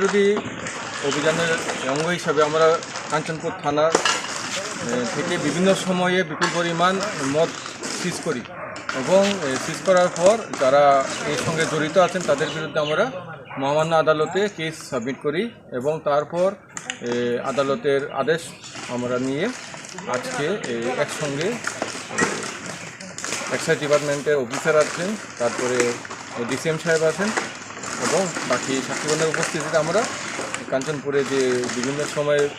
বিরোধী অভিযানের অঙ্গ হিসাবে আমরা কাঞ্চনপুর থানা থেকে বিভিন্ন সময়ে বিপুল পরিমাণ মদ সিজ করি এবং সিজ করার পর যারা এর সঙ্গে জড়িত আছেন তাদের বিরুদ্ধে আমরা মহামান্য আদালতে কেস সাবমিট করি এবং তারপর আদালতের আদেশ আমরা নিয়ে আজকে একসঙ্গে এক্সাইজ ডিপার্টমেন্টের অফিসার আছেন, তারপরে ডিসিএম সাহেব আছেন এবং বাকি সাক্ষীগণের উপস্থিতিতে আমরা কাঞ্চনপুরে যে বিভিন্ন সময়ের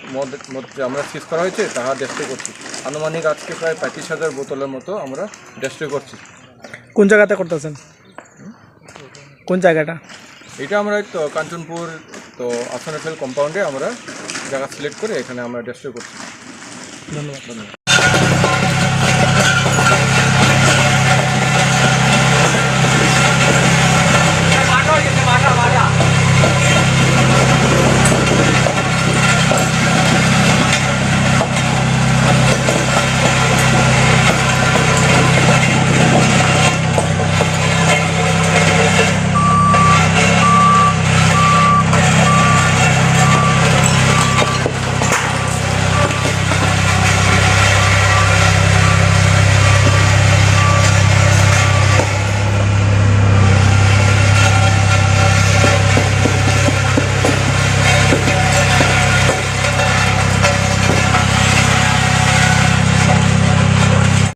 মধ্যে আমরা সিজ করা হয়েছে তাহা ডেস্ট্রয় করছি। আনুমানিক আজকে প্রায় পঁয়ত্রিশ হাজার বোতলের মতো আমরা ডেস্ট্রয় করছি। কোন জায়গাতে করতেছেন? কোন জায়গাটা? এটা আমরা তো কাঞ্চনপুর তো আসানফেল কম্পাউন্ডে আমরা জায়গা সিলেক্ট করে এখানে আমরা ডেস্ট্রয় করছি। ধন্যবাদ। ধন্যবাদ।